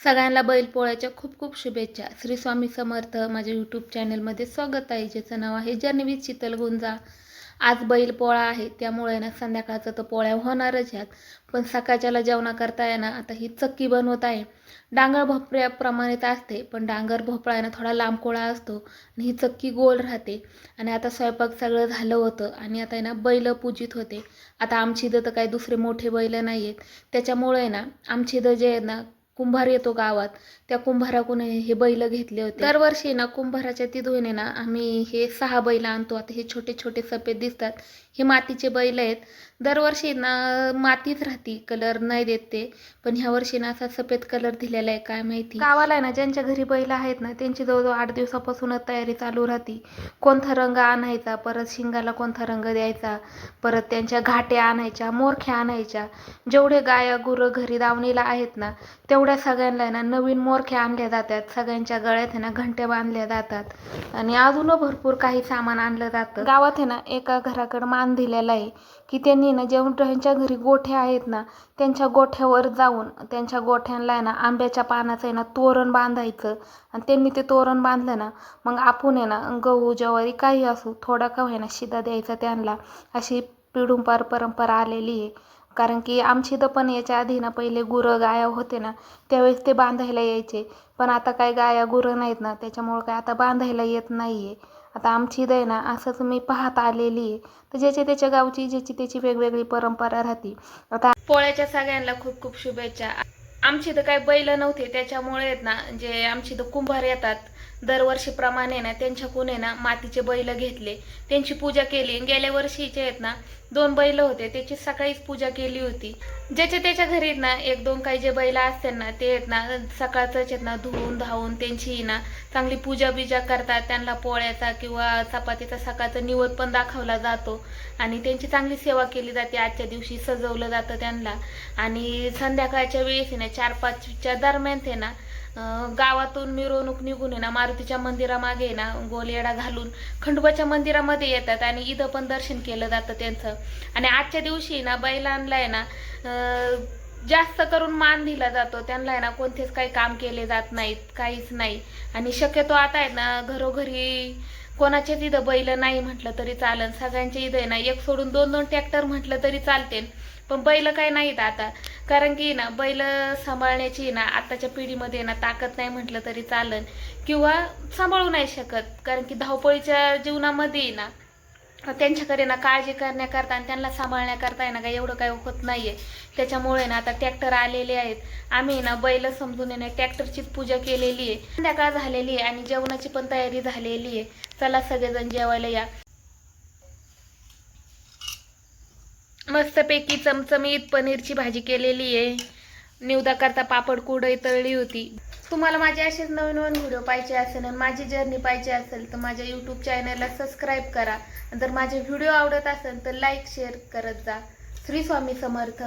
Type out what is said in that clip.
सगळ्यांना बैलपोळ्याच्या खूप खूप शुभेच्छा. श्री स्वामी समर्थ माझ्या यूट्यूब चॅनलमध्ये स्वागत आहे. ज्याचं नाव आहे जर्नीवीत शीतल गुंजा. आज बैलपोळा आहे. त्यामुळे ना संध्याकाळचं तर पोळ्या होणारच ह्यात पण सकाळच्याला जेवणा करता आहे ना आता ही चक्की बनवत आहे. डांगर भोपळ्याप्रमाणेच असते. पण डांगर भोपळा आहे ना थोडा लांब कोळा असतो आणि ही चक्की गोल राहते. आणि आता स्वयंपाक सगळं झालं होतं आणि आता आहे ना बैल पूजित होते. आता आमची इथं तर काही दुसरे मोठे बैल नाही आहेत त्याच्यामुळे ना आमची इथं जे आहे ना कुंभार येतो गावात. त्या कुंभाराकून हे बैल घेतले होते. दरवर्षी ना कुंभाराच्या तिथून ना आम्ही हे सहा बैल आणतो. आता हे छोटे छोटे सफेद दिसतात. हे मातीचे बैल आहेत. दरवर्षी ना मातीच राहती. कलर नाही देत ते. पण ह्या वर्षी ना असा सफेद कलर दिलेला आहे. काय माहिती? गावाला आहे ना ज्यांच्या घरी बैल आहेत ना त्यांची जवळजवळ आठ दिवसापासूनच तयारी चालू राहते. कोणता रंग आणायचा? परत शिंगाला कोणता रंग द्यायचा? परत त्यांच्या घाट्या आणायच्या मोरख्या आणायच्या. जेवढे गाया गुरं घरी दावणीला आहेत ना तेवढे तेवढ्या सगळ्यांना आहे ना नवीन मोरख्या आणल्या जातात. सगळ्यांच्या गळ्यात आहे ना घंट्या बांधल्या जातात. आणि अजून भरपूर काही सामान आणलं जातं. गावात आहे ना एका घराकडे मान दिलेला आहे की त्यांनी ना जेवढं घरी गोठ्या आहेत ना त्यांच्या गोठ्यावर जाऊन त्यांच्या गोठ्यांना आहे ना आंब्याच्या पानाचं आहे ना तोरण बांधायचं. आणि त्यांनी ते तोरण बांधलं ना मग आपण आहे ना गहू ज्वारी काही असू थोडा का होईना शिदा द्यायचा त्यांना. अशी पिढूंपार परंपरा आलेली आहे. कारण की आमची इथं पण याच्या आधी ना पहिले गुरं गाया होते ना त्यावेळेस ते बांधायला यायचे. पण आता काय गाया गुरं नाहीत ना त्याच्यामुळं काय आता बांधायला येत नाही आहे आता आमची इथं आहे ना असंच मी पाहत आलेली आहे. तर ज्याच्या त्याच्या गावची ज्याची त्याची वेगवेगळी परंपरा राहते. आता पोळ्याच्या सगळ्यांना खूप खूप शुभेच्छा. आमची इथं काही बैल नव्हते त्याच्यामुळे आहेत ना जे आमची इथं कुंभार येतात दरवर्षीप्रमाणे ना त्यांच्याकडून आहे ना मातीचे बैल घेतले. त्यांची पूजा केली. गेल्या वर्षीचे आहेत ना दोन बैल होते. त्याची सकाळीच पूजा केली होती. ज्याच्या त्याच्या घरी ना एक दोन काही जे बैल असतात ना ते आहेत ना सकाळचंच आहेत ना धुवून धावून त्यांची ना चांगली पूजा बिजा करतात. त्यांना पोळ्याचा किंवा चपातीचा सकाळचा निवद पण दाखवला जातो. आणि त्यांची चांगली सेवा केली जाते. आजच्या दिवशी सजवलं जातं त्यांना. आणि संध्याकाळच्या वेळेस ना चार पाचच्या दरम्यान ते ना गावातून मिरवणूक निघून आहे ना मारुतीच्या मंदिरामागे आहे ना गोलयेडा घालून खंडोबाच्या मंदिरामध्ये येतात आणि इथं पण दर्शन केलं जातं त्यांचं. आणि आजच्या दिवशी ना बैलांना आहे ना जास्त करून मान दिला जातो. त्यांना आहे ना कोणतेच काही काम केले जात नाहीत काहीच नाही. आणि शक्यतो आता आहे ना घरोघरी कोणाच्याच इथं बैल नाही म्हटलं तरी चालन. सगळ्यांच्या इथं आहे ना एक सोडून दोन दोन ट्रॅक्टर म्हटलं तरी चालते. पण बैल काय नाहीत आता. कारण की ना बैल सांभाळण्याची ना आताच्या पिढीमध्ये ना ताकद नाही म्हटलं तरी चालन. किंवा सांभाळू नाही शकत. कारण की धावपळीच्या जीवनामध्ये ना त्यांच्याकडे ना काळजी करण्याकरता आणि त्यांना सांभाळण्याकरता आहे ना काय एवढं काय होत नाहीये. त्याच्यामुळे ना आता ट्रॅक्टर आलेले आहेत. आम्ही ना बैल समजून आहे ना ट्रॅक्टरचीच पूजा केलेली आहे. संध्याकाळ झालेली आहे आणि जेवणाची पण तयारी झालेली आहे. चला सगळेजण जेवायला या. मस्तपैकी चमचमीत पनीरची भाजी केलेली आहे. निवदा करता पापड कुडई तळली होती. तुम्हाला माझे असेच नवीन नवीन व्हिडिओ पाहिजे असेल आणि माझी जर्नी पाहिजे असेल तर माझ्या यूट्यूब चॅनलला सबस्क्राईब करा. जर माझे व्हिडिओ आवडत असेल तर लाईक शेअर करत जा. श्री स्वामी समर्थ.